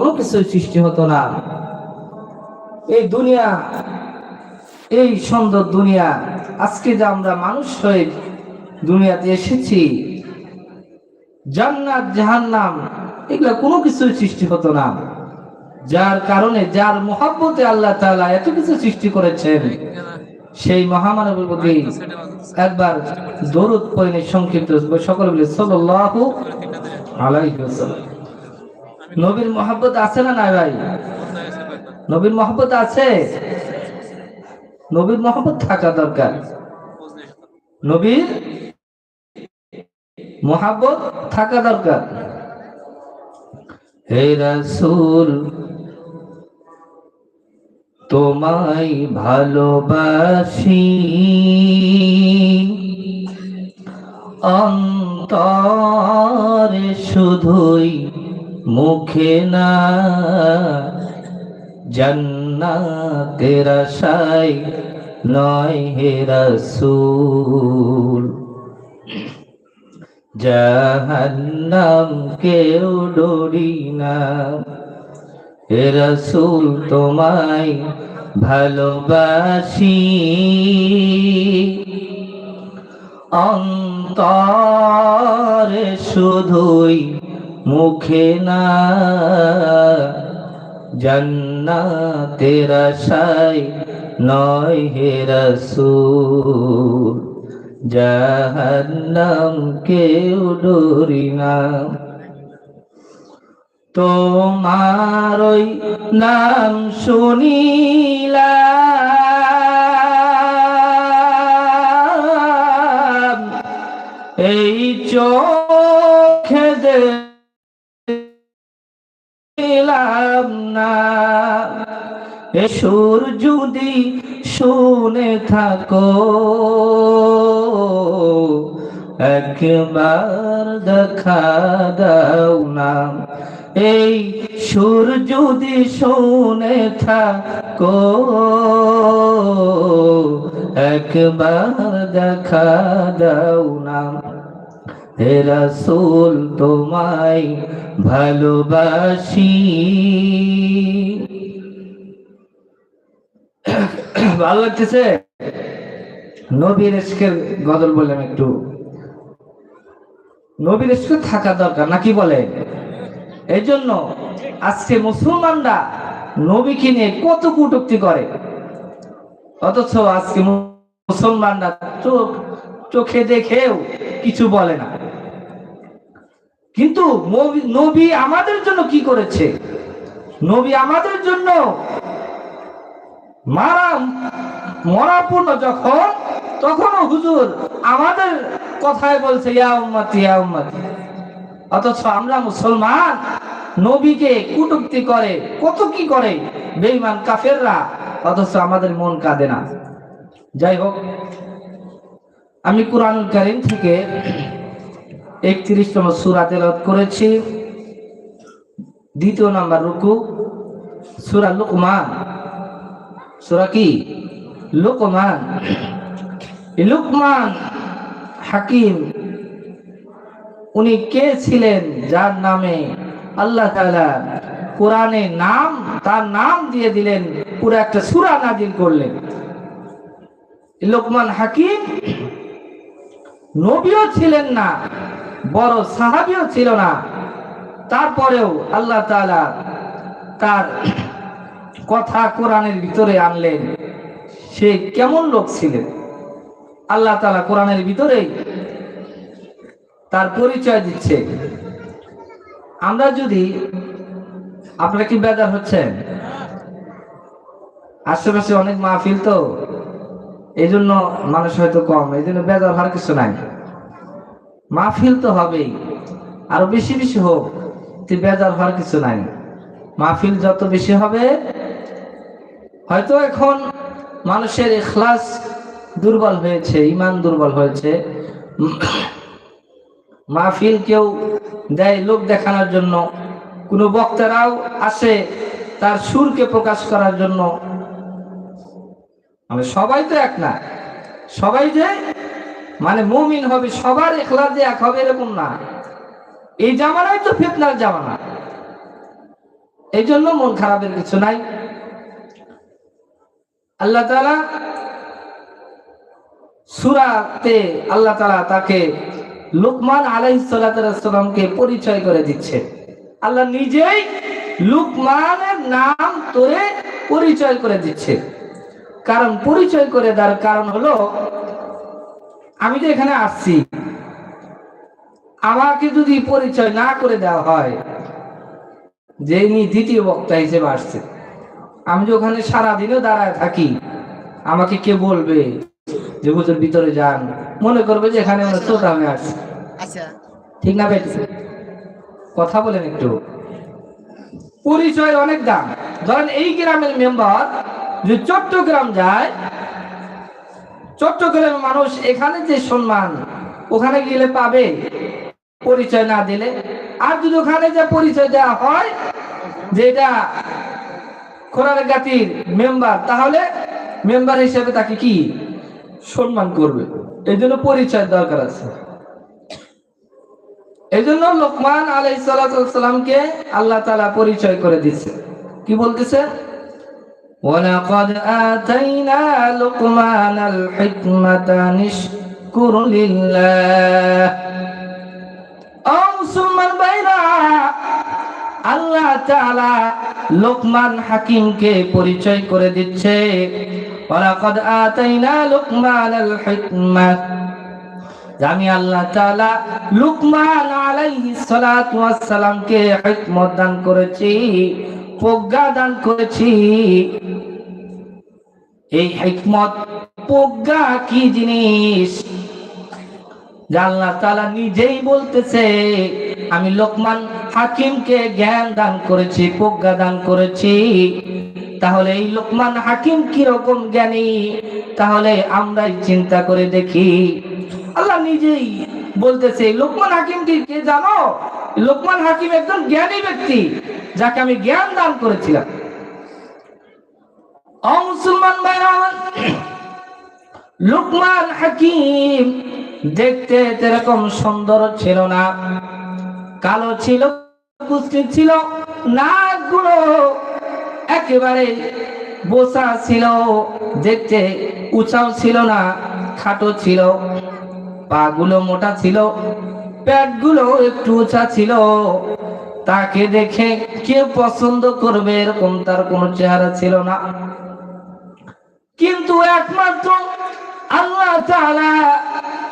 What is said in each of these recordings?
কোনো কিছু সৃষ্টি হতো না। এই দুনিয়া, এই সুন্দর দুনিয়া, আজকে যে আমরা মানুষ হয়ে দুনিয়াতে এসেছি, জান্নাত, জাহান্নাম, এগুলা কোনো কিছু সৃষ্টি হতো না। যার কারণে, যার মহাব্বতে আল্লাহ তাআলা এত কিছু সৃষ্টি করেছেন, সেই মহামানবের প্রতি একবার দরুদ পড়ে সংক্ষিপ্ত সকল বলে, সাল্লাল্লাহু আলাইহি নবীর মহব্বত আছে না নাই ভাই? নবীর মহব্বত আছে? নবীর মহব্বত থাকা দরকার। নবীর মহাব্বত থাকা দরকার। হে রাসূল, তোমায় ভালোবাসি। অন্তরে শুধুই মুখে না। জন্নাতের আশায় নয় হে রাসূল। জাহান্নাম কেউ ডরি না। হে রাসূল, তোমায় ভালোবাসি। অন্তরে শুধুই মুখে না। জান্নাতের আশায় নয় হে রাসূল। জাহান্নাম কেউ ডরি না। তোমার ওই নাম শুনিলা এই চোখে দিলাম না। এ সুর যদি শুনে থাকো, একবার দেখা দাও না। এই সুর যদি শুনে থাকো, একবার দেখা দাও না। রাসূল, তোমায় ভালোবাসি। ভালো লাগতেছে? নবীর এসকের গজল বললাম একটু। নবীর এসকে থাকা দরকার নাকি বলে? এই জন্য আজকে মুসলমানরা নবীকে নিয়ে কত কটুক্তি করে। অথচ আজকে মুসলমানরা চোখ চোখে দেখেও কিছু বলে না। কিন্তু নবী- আমাদের জন্য কি করেছে? নবী আমাদের জন্য মারা মরাপূর্ণ যখন, তখনও হুজুর আমাদের কথায় বলছে অথচ আমরা মুসলমান, নবীকে কুটুক্তি করে, কত কি করে? বেঈমান কাফেররা, অথচ আমাদের মন কাঁদে না। যাই হোক, আমি কোরআন কারীম থেকে একত্রিশতম সূরা তেলাওয়াত করেছি। দ্বিতীয় নাম্বার রুকু, সূরা লুকমান। সূরা কি? লুকমান। লুকমান হাকিম, উনি কে ছিলেন? যার নামে আল্লাহ কোরআনে নাম, তার নাম দিয়ে দিলেন, পুরো একটা সূরা নাজিল করলেন। লোকমান হাকিম নবীও ছিলেন না বড় সাহাবিও ছিল না। তারপরেও আল্লাহ তাআলা তার কথা কোরআনের ভিতরে আনলেন। সে কেমন লোক ছিলেন? আল্লাহ তাআলা কোরআনের ভিতরেই তার পরিচয় দিচ্ছে। আমরা যদি, আপনারা কি বেজার হচ্ছেন? আশেপাশে অনেক মাহফিল তো এই জন্য মানুষ হয়তো কম এই জন্য বেজার হওয়ার কিছু নাই। মাহফিল তো হবেই। আরও বেশি বেশি হোক বেজার হওয়ার কিছু নাই। মাহফিল যত বেশি হবে, হয়তো এখন মানুষের এখলাস দুর্বল হয়েছে ইমান দুর্বল হয়েছে। মাহফিল কেউ দেয় লোক দেখানোর জন্য, কোনো বক্তারাও আসে তার সুরকে প্রকাশ করার জন্য। মানে সবাই তো এক না। সবাই যে মানে মুমিন হবে, সবার এখলাস যে এক হবে এরকম না। এই জামানাই তো ফিতনার জামানা। এই জন্য মন খারাপের কিছু নাই। আল্লাহ তালা সুরাতে আল্লাহ তালা তাকে লুকমান আলাইসালামকে পরিচয় করে দিচ্ছে। আল্লাহ নিজেই লুকমানের নাম তোরে পরিচয় করে দিচ্ছে। কারণ পরিচয় করে দেওয়ার কারণ হলো আমি যে এখানে আসছি। আমাকে যদি পরিচয় না করে দেওয়া হয় যে ইনি দ্বিতীয় বক্তা হিসেবে আসছে আমি যে ওখানে সারাদিনও দাঁড়ায় থাকি আমাকে কে বলবে যে হুজুর ভিতরে যান? মনে করবে যে এখানে মনে শ্রোতা হয়ে আসছে। আচ্ছা। ঠিক না বেটি কথা বলেন একটু। পরিচয় অনেক দাম। ধরেন এই গ্রামের মেম্বার যে চট্টগ্রাম যায় চট্টগ্রামের মানুষ এখানে যে সম্মান, ওখানে গেলে পাবে, পরিচয় না দিলে। আর যদি ওখানে যে পরিচয় দেওয়া হয়, যে এটা খোরার গাতির মেম্বার, তাহলে মেম্বার হিসেবে তাকে কি? সম্মান করবে। এই জন্য পরিচয় দরকার আছে। এই জন্য লোকমান আলাই সালামকে আল্লাহ তালা পরিচয় করে দিচ্ছে কি বলতেছে? ولقد آتينا لقمان الحكمة نشكر لله ও মুসলমান ভাইরা আল্লাহ তাআলা লোকমান হাকিমকে পরিচয় করে দিচ্ছে ওয়ালাকাদ আতাইনা লুকমানাল হিকমা যে আমি আল্লাহ তাআলা লুকমান আলাইহিস সালাতু ওয়াস সালামকে হিকমত দান করেছি প্রজ্ঞা দান করেছি। এই হিকমত, প্রজ্ঞা কি জিনিস? আল্লাহ নিজেই বলতেছে। আমি লোকমান হাকিমকে জ্ঞান দান করেছি, প্রজ্ঞা দান করেছি। তাহলে এই লোকমান হাকিম কি রকম জ্ঞানী? তাহলে আমরাই চিন্তা করে দেখি। আল্লাহ নিজেই বলতেছে, লোকমান হাকিম কি, কে জানো? লোকমান হাকিম একজন জ্ঞানী ব্যক্তি, যাকে আমি জ্ঞান দান করেছিলাম। ও মুসলমান ভাইরা, লোকমান হাকিম দেখতে এরকম সুন্দর ছিল না। কালো ছিল, কুস্তি ছিল, নাকগুলো একেবারে বোসা ছিল, দেখতে উঁচাও ছিল না, খাটো ছিল। পাগুলো মোটা ছিল পেটগুলো একটু উঁচা ছিল। তাকে দেখে কেউ পছন্দ করবে এরকম তার কোনো চেহারা ছিল না। কিন্তু একমাত্র আল্লাহ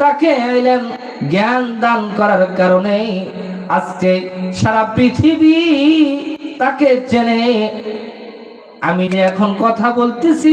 তাকে এলেন জ্ঞান দান করার কারণে। আজকে সারা পৃথিবী তাকে চেনে। আমি যে এখন কথা বলতেছি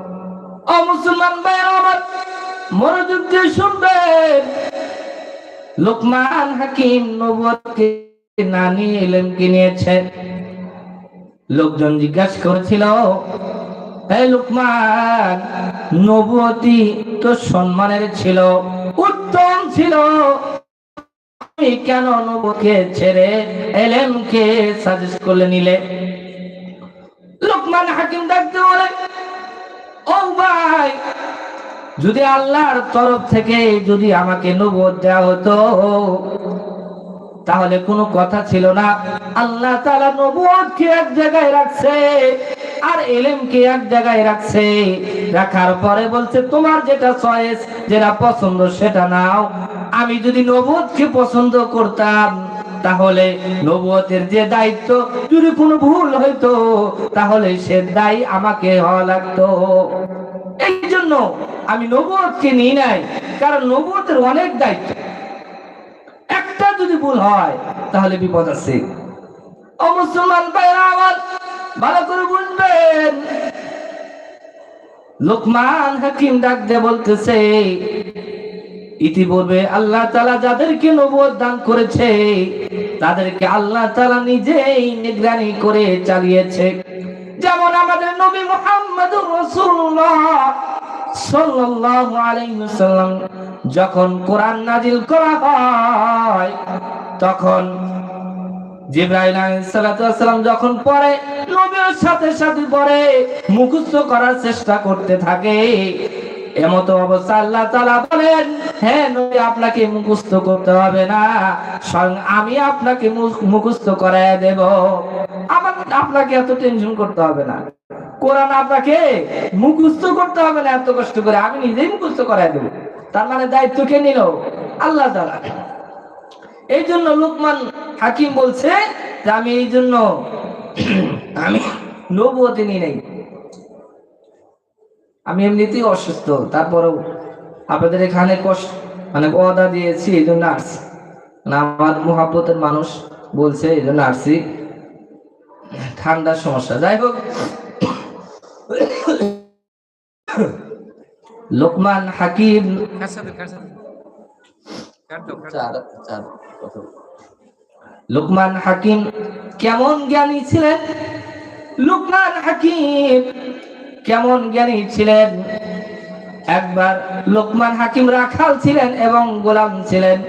আমার মনোযোগ দিয়ে শুনবেন। লোকমান হাকিম নবদকে না নিয়ে এলেমকে নিয়েছে লোকজন জিজ্ঞাসা করেছিল লোকমান তো সম্মানের ছিল, উত্তম ছিল। কেন নবকে ছেড়ে সাজেস্ট করলে নিলে? লোকমান হাকিম ডাকতে বলে যদি আল্লাহর তরফ থেকে যদি আমাকে নবদ দেওয়া হতো, তাহলে কোনো কথা ছিল না। আল্লাহ তাআলা নবুয়তকে এক জায়গায় রাখছে আর এলেমকে এক জায়গায় রাখছে। রাখার পরে বলছে, তোমার যেটা চয়েস, যেটা পছন্দ, সেটা নাও। আমি যদি নবুয়তকে পছন্দ করতাম তাহলে নবুয়তের যে দায়িত্ব, যদি কোনো ভুল হইতো, তাহলে সে দায়ী আমাকে হওয়া লাগতো। এই জন্য আমি নবুয়তকে নিই নাই, কারণ নবুয়তের অনেক দায়িত্ব। একটা যদি ভুল হয়, তাহলে বিপদ আছে। লোকমান হাকিম ডাক দিয়ে বলতেছে ইতিপূর্বে আল্লাহ তালা যাদেরকে নবুয়ত দান করেছে, তাদেরকে আল্লাহ তালা নিজেই নিগরানি করে চালিয়েছে। যেমন আমাদের নবী আলাইহি ওয়াসাল্লাম যখন কোরআন নাজিল করা হয়, তখন জিব্রাইল যখন পড়ে নবীর সাথে সাথে পড়ে মুখস্থ করার চেষ্টা করতে থাকে এমত অবস্থা আল্লাহ তাআলা বলেন হ্যাঁ আপনাকে মুখস্থ করতে হবে না। স্বয়ং আমি আপনাকে মুখস্থ করায় দেব। আমার আপনাকে এত টেনশন করতে হবে না। কোরআন আপনাকে মুখস্থ করতে হবে না, এত কষ্ট করে। আমি নিজেই মুখস্থ করায় দেব। তার মানে দায়িত্ব কে নিল? আল্লাহ তাআলা। এই জন্য লুকমান হাকিম বলছে যে, আমি এই জন্য আমি নবুয়তে নিয়ে নেই। আমি এমনিতেই অসুস্থ, তারপরেও আপনাদের এখানে কষ্ট মানে ওয়াদা দিয়েছি এই জন্য আসছি। মানে আমার মোহাব্বতের মানুষ বলছে এই জন্য আসছি। ঠান্ডার সমস্যা, যাই হোক। লোকমান হাকিম। লুকমান হাকিম কেমন জ্ঞানী ছিলেন? লোকমান হাকিম কেমন জ্ঞানী ছিলেন? একবার লোকমান হাকিম রাখাল ছিলেন এবং গোলাম ছিলেন।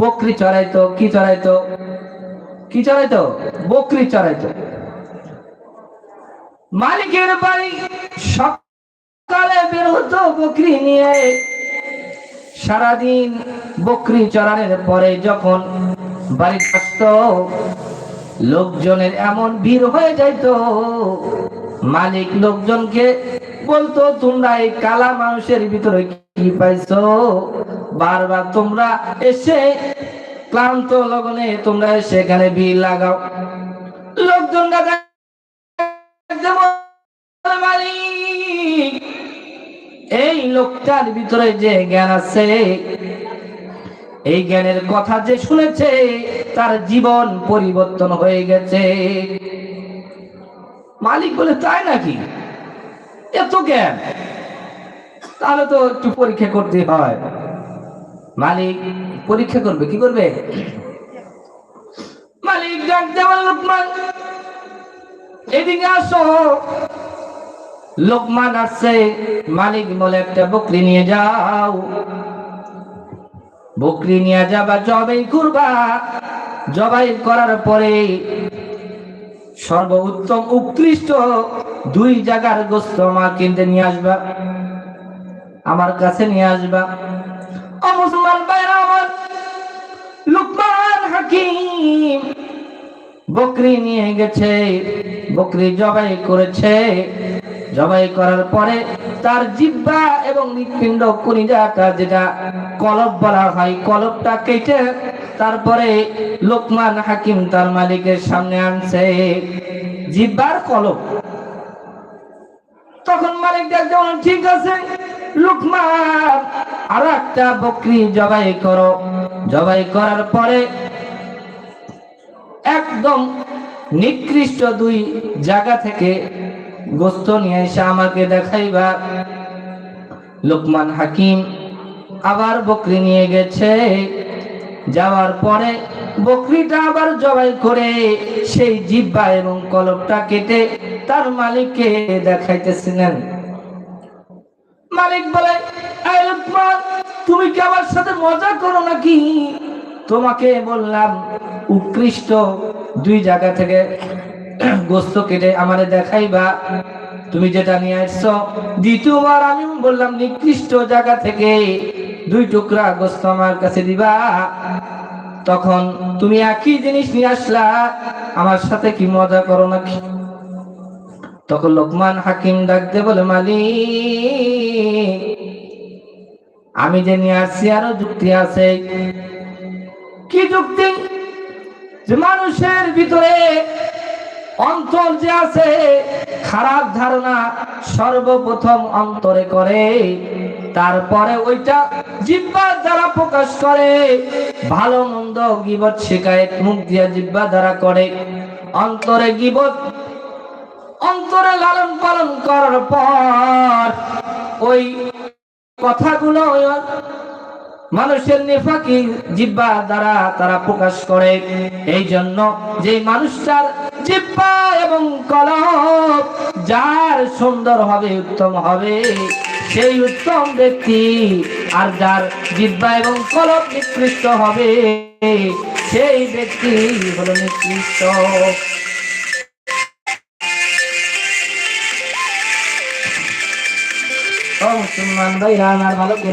বকরি চড়াইতো, কি চড়াইতো? কি চড়াইতো? বকরি চড়াইতো। মালিকের বাড়ি সকালে বের হতো বকরি নিয়ে। সারাদিন বকরি চড়ানোর পরে যখন বাড়ি আসত, লোকজনের এমন ভিড় হয়ে যাইতো। মালিক লোকজনকে বলতো, তোমরা এই কালা মানুষের ভিতরে কি পাইছো? বারবার তোমরা এসে ক্লান্ত লগনে তোমরা সেখানে ভিড় লাগাও। মালিক, এই লোকটার ভিতরে যে জ্ঞান আছে, এই জ্ঞানের কথা যে শুনেছে, তার জীবন পরিবর্তন হয়ে গেছে। মালিক বলে, তাই নাকি? এত জ্ঞান। তাহলে তো একটু পরীক্ষা করতে হয়। মালিক পরীক্ষা করবে, কি করবে? মালিক ডাক দেওয়ার লোকমান, এদিকে আসো। লোকমান আসছে, মালিক বলে, একটা বকরি নিয়ে যাও। বকরি নিয়ে যাবা, জবাই করবা। জবাই করার পরে সর্বোত্তম উৎকৃষ্ট দুই জায়গার গোস্ত মা কিনতে নিয়ে আসবা, আমার কাছে নিয়ে আসবা। মুসলমান ভাইরা আমার, লুকমান হাকিম বকরি নিয়ে গেছে, বকরি জবাই করেছে। জবাই করার পরে তার জিব্বা এবং হৃৎপিণ্ড, কলিজাটা যেটা কলব বলা হয় কলবটা কেটে তারপরে লোকমান হাকিম তার মালিকের সামনে আনছে। জিব্বার কলব তখন মালিক দেখ যেমন ঠিক আছে, লোকমান, আরও একটা বকরি জবাই করো। জবাই করার পরে একদম নিকৃষ্ট দুই জায়গা থেকে গোস্ত নিয়ে এসে আমাকে দেখাইবা। লোকমান হাকিম আবার বকরি নিয়ে গেছে। যাওয়ার পরে বকরিটা আবার জবাই করে সেই জিব্বা এবং কলবটা কেটে তার মালিককে দেখাইতেছিলেন। মালিক বলে তুমি কি আমার সাথে মজা করো নাকি? তোমাকে বললাম, উৎকৃষ্ট, দুই জায়গা থেকে গোস্ত কেটে আমারে দেখাইবা। তুমি যেটা নিয়ে আসছো, দ্বিতীয়বার আমি বললাম, নিকৃষ্ট জায়গা থেকে দুই টুকরা গোস্ত আমার কাছে দিবা। তখন তুমি একই জিনিস নিয়ে আসলা। আমার সাথে কি মজা করো নাকি? তখন লোকমান হাকিম ডাকতে বলে, মালিক, আমি যে নিয়ে আসছি আরও যুক্তি আছে। কি যুক্তি? যে মানুষের ভিতরে অন্তর যে আছে, খারাপ ধারণা সর্বপ্রথম অন্তরে করে। তারপরে ওইটা জিব্বার দ্বারা প্রকাশ করে। ভালো মন্দ গিবত শিকায়ত মুখ দিয়া জিব্বা দ্বারা করে। অন্তরে গিবত, অন্তরে লালন পালন করার পর ওই কথাগুলো মানুষের নেফাকি জিব্বা দ্বারা তারা প্রকাশ করে। এই জন্য যে মানুষটার জিব্বা এবং কলব যার সুন্দর হবে, উত্তম হবে সেই উত্তম ব্যক্তি আর যার বিদ্যা এবং কলম নিকৃষ্ট হবে, সেই ব্যক্তি হল নিকৃষ্ট। মুসলমান ভাইরা, আমার ভালো করে